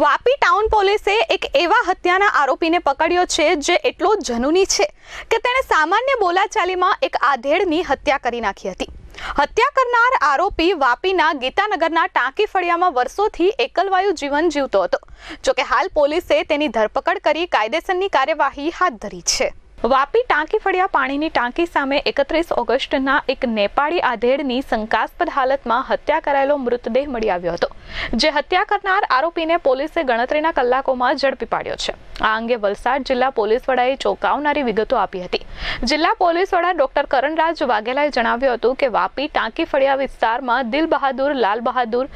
Vapi town પોલીસે એક એવા હત્યાના આરોપીને પકડ્યો છે જે એટલો જનૂની છે કે તેણે સામાન્ય બોલાચાલીમાં એક આધેડની હત્યા કરી નાખી હતી. હત્યા કરનાર આરોપી વાપીના ગીતાનગરના ટાંકી ફળિયામાં વર્ષોથી એકલવાયુ જીવન જીવતો હતો. જોકે હાલ પોલીસે તેની ધરપકડ કરી કાયદેસરની કાર્યવાહી હાથ ધરી છે. વાપી ટાંકી ફળિયા પાણીની ટાંકી સામે એકત્રીસ ઓગસ્ટના એક નેપાળી આધેડની શંકાસ્પદ હાલતમાં હત્યા કરાયેલો મૃતદેહ મળી આવ્યો હતો, જે હત્યા કરનાર આરોપીને પોલીસે ગણતરીના કલાકોમાં ઝડપી પાડ્યો છે. આ અંગે વલસાડ જિલ્લા પોલીસ વડાએ ચોંકાવનારી વિગતો આપી હતી. જિલ્લા પોલીસ વડા ડોક્ટર કરણરાજ વાઘેલાએ જણાવ્યું હતું કે વાપી ટાંકી ફળિયા વિસ્તારમાં દિલ બહાદુર, લાલ બહાદુર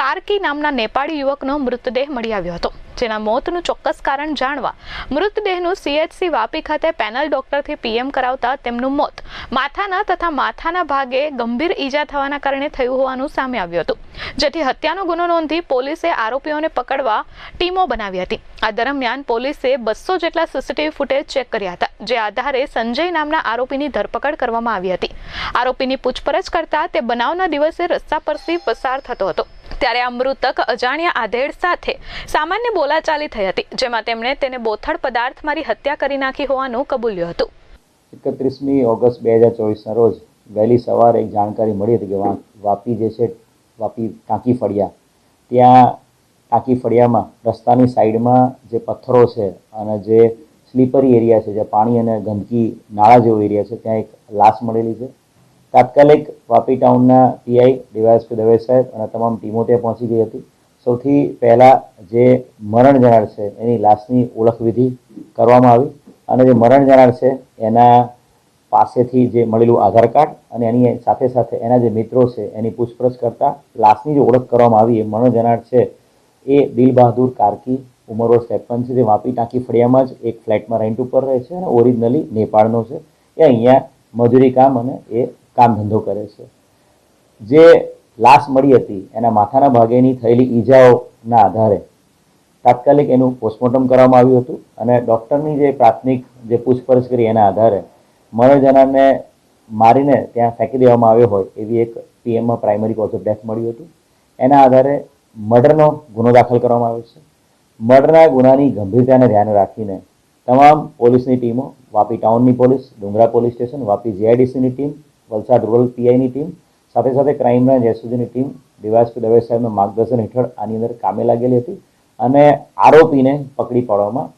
કારકી નામના નેપાળી યુવકનો મૃતદેહ મળી આવ્યો હતો. જેના મોતનું ચોક્કસ કારણ જાણવા મૃતદેહનું સીએચસી વાપી ખાતે પેનલ ડોક્ટરથી પીએમ કરાવતા તેમનું મોત માથાના તથા માથાના ભાગે ગંભીર ઈજા થવાના કારણે થયું હોવાનું સામે આવ્યું હતું. જેથી હત્યાનો ગુનો નોંધી પોલીસે આરોપીઓને પકડવા ટીમો બનાવી હતી. આ દરમિયાન પોલીસે બસો જેટલા સીસીટીવી ફૂટેજ ચેક કર્યા હતા, જે આધારે સંજય નામના આરોપીની ધરપકડ કરવામાં આવી હતી. આરોપીની પૂછપરછ કરતા તે બનાવના દિવસે રસ્તા પરથી પસાર થતો હતો. ત્યારે આ મૃતક અજાણ્યા આધેડ સાથે સામાન્ય બોલાચાલી થઈ હતી, જેમાં તેમણે તેને બોથડ પદાર્થ મારી હત્યા કરી નાખી હોવાનું કબૂલ્યું હતું. એકત્રીસમી ઓગસ્ટ બે હજાર ચોવીસના રોજ વહેલી સવારે એક જાણકારી મળી હતી કે વાપી જે છે, વાપી ટાંકી ફળિયા, ત્યાં ટાંકી ફળિયામાં, રસ્તાની સાઈડમાં જે પથ્થરો છે અને જે સ્લીપરી એરિયા છે, જે પાણી અને ગંદકી નાળા જેવો એરિયા છે, ત્યાં એક લાશ મળેલી છે. તાત્કાલિક વાપી ટાઉનના પીઆઈ ડીવાયએસપી દવે સાહેબ અને તમામ ટીમો ત્યાં પહોંચી ગઈ હતી. સૌથી પહેલાં જે મરણ જનાર છે, એની લાશની ઓળખવિધિ કરવામાં આવી અને જે મરણ જનાર છે, એના પાસેથી જે મળેલું આધાર કાર્ડ અને એની સાથે સાથે એના જે મિત્રો છે, એની પૂછપરછ કરતાં લાશની જે ઓળખ કરવામાં આવી, એ મરણ જનાર છે એ દિલ બહાદુર કાર્કી ઉંમર વર્ષ છે, જે વાપી ટાંકી ફળિયામાં જ એક ફ્લેટમાં રેન્ટ ઉપર રહે છે અને ઓરિજિનલી નેપાળનો છે. એ અહીંયા મજૂરી કામ અને એ કામ ધંધો કરે છે. જે લાશ મળી હતી, એના માથાના ભાગેની થયેલી ઈજાઓના આધારે તાત્કાલિક એનું પોસ્ટમોર્ટમ કરવામાં આવ્યું હતું અને ડૉક્ટરની જે પ્રાથમિક જે પૂછપરછ કરી એના આધારે મરણ મારીને ત્યાં ફેંકી દેવામાં આવ્યો હોય એવી એક પીએમમાં પ્રાઇમરી કોઝ ઓફ ડેથ મળ્યું હતું. એના આધારે મર્ડરનો ગુનો દાખલ કરવામાં આવ્યો છે. મર્ડરના ગુનાની ગંભીરતાને ધ્યાને રાખીને તમામ પોલીસની ટીમો, Vapi ટાઉનની police, Dungra police station, Vapi જીઆઈડીસીની team, Valsad rural પીઆઈની ટીમ, સાથે સાથે ક્રાઇમ બ્રાન્ચ એસઓજીની ટીમ ડીવાયસપી દવે સાહેબના માર્ગદર્શન હેઠળ આની અંદર કામે લાગેલી હતી અને આરોપીને પકડી પાડવામાં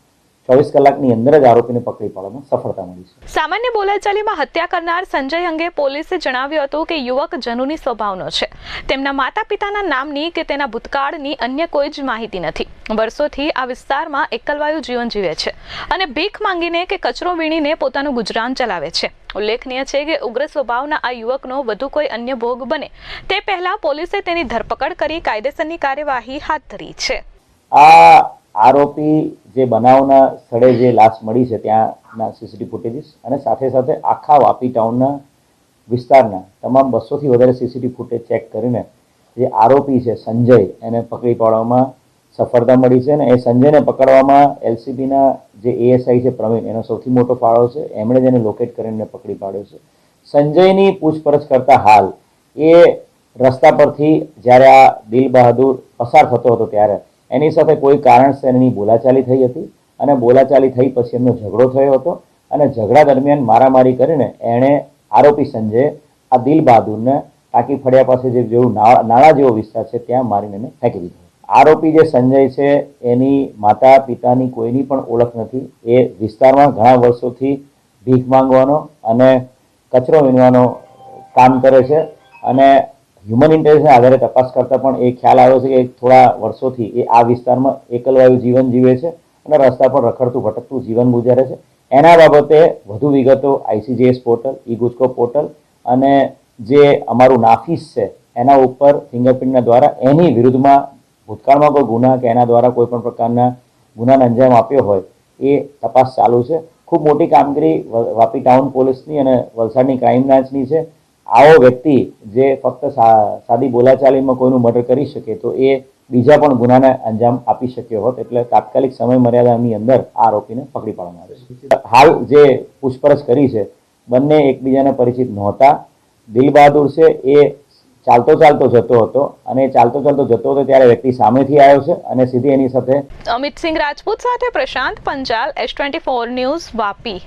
ચોવીસ કલાકની અંદર જ આરોપીને પકડી પાડવામાં સફળતા મળી છે. સામાન્ય બોલાચાલીમાં હત્યા કરનાર સંજય અંગે પોલીસે જણાવ્યું હતું કે યુવક જનુની સ્વભાવનો છે. તેમના માતા પિતાના નામની કે તેના ભૂતકાળની અન્ય કોઈ જ માહિતી નથી. વર્ષોથી આ વિસ્તારમાં એકલવાયુ જીવન જીવે છે અને ભીખ માંગીને કે કચરો વીણીને પોતાનું ગુજરાન ચલાવે છે. ઉલ્લેખનીય છે કે ઉગ્ર સ્વભાવના આ યુવકનો વધુ કોઈ અન્ય ભોગ બને. તે પહેલા પોલીસે તેની ધરપકડ કરી કાયદેસરની કાર્યવાહી હાથ ધરી છે. આ આરોપી જે બનાવના સ્થળે જે લાશ મળી છે ત્યાંના સીસીટીવી ફૂટેજીસ અને સાથે સાથે આખા વાપી ટાઉનના વિસ્તારના તમામ બસોથી વધારે સીસીટીવી ફૂટેજ ચેક કરીને જે આરોપી છે સંજય એને પકડી પાડવામાં સફળતા મળી છે અને એ સંજયને પકડવામાં એલસીબીના જે એએસઆઈ છે પ્રવીણ એનો સૌથી મોટો ફાળો છે. એમણે જ એને લોકેટ કરીને પકડી પાડ્યો છે. સંજયની પૂછપરછ કરતા હાલ એ રસ્તા પરથી જ્યારે આ દિલ બહાદુર પસાર થતો હતો ત્યારે એની સાથે કોઈ કારણસર એની બોલાચાલી થઈ હતી અને બોલાચાલી થઈ પછી એમનો ઝઘડો થયો હતો અને ઝઘડા દરમિયાન મારામારી કરીને એણે આરોપી સંજય, આ દિલ બહાદુરને ટાંકી ફળિયા પાસે જે જેવું નાળા જેવો વિસ્તાર છે, ત્યાં મારીને એને ફેંકી દીધો. આરોપી જે સંજય છે, એની માતા પિતાની કોઈની પણ ઓળખ નથી. એ વિસ્તારમાં ઘણા વર્ષોથી ભીખ માંગવાનો અને કચરો વીણવાનો કામ કરે છે અને હ્યુમન ઇન્ટેલિજન્સના આધારે તપાસ કરતાં પણ એ ખ્યાલ આવ્યો છે કે થોડા વર્ષોથી એ આ વિસ્તારમાં એકલવાયુ જીવન જીવે છે અને રસ્તા પર રખડતું ભટકતું જીવન ગુજારે છે. એના બાબતે વધુ વિગતો ICGS portal, E Gujco portal અને જે અમારું નાફીસ છે એના ઉપર ફિંગરપ્રિન્ટના દ્વારા એની વિરુદ્ધમાં ભૂતકાળમાં કોઈ ગુના કે એના દ્વારા કોઈ પણ પ્રકારના ગુનાને અંજામ આપ્યો હોય એ તપાસ ચાલુ છે. ખૂબ મોટી કામગીરી વાપી ટાઉન પોલીસની અને વલસાડની ક્રાઇમ બ્રાન્ચની છે. આવો વ્યક્તિ જે ફક્ત સાદી બોલાચાલીમાં કોઈનું મર્ડર કરી શકે તો એ બીજા પણ ગુનાને અંજામ આપી શક્યો હોત એટલે તાત્કાલિક સમય મર્યાદાની અંદર આ આરોપીને પકડી પાડવામાં આવે છે. હાલ જે પૂછપરછ કરી છે, બંને એકબીજાને પરિચિત નહોતા. દિલ બહાદુર છે, એ ચાલતો ચાલતો જતો હતો અને ચાલતો ચાલતો જતો હતો ત્યારે વ્યક્તિ સામેથી આવ્યો છે અને સીધી એની સાથે અમિત સિંહ રાજપૂત સાથે Prashant Panchal S twenty four news Vapi.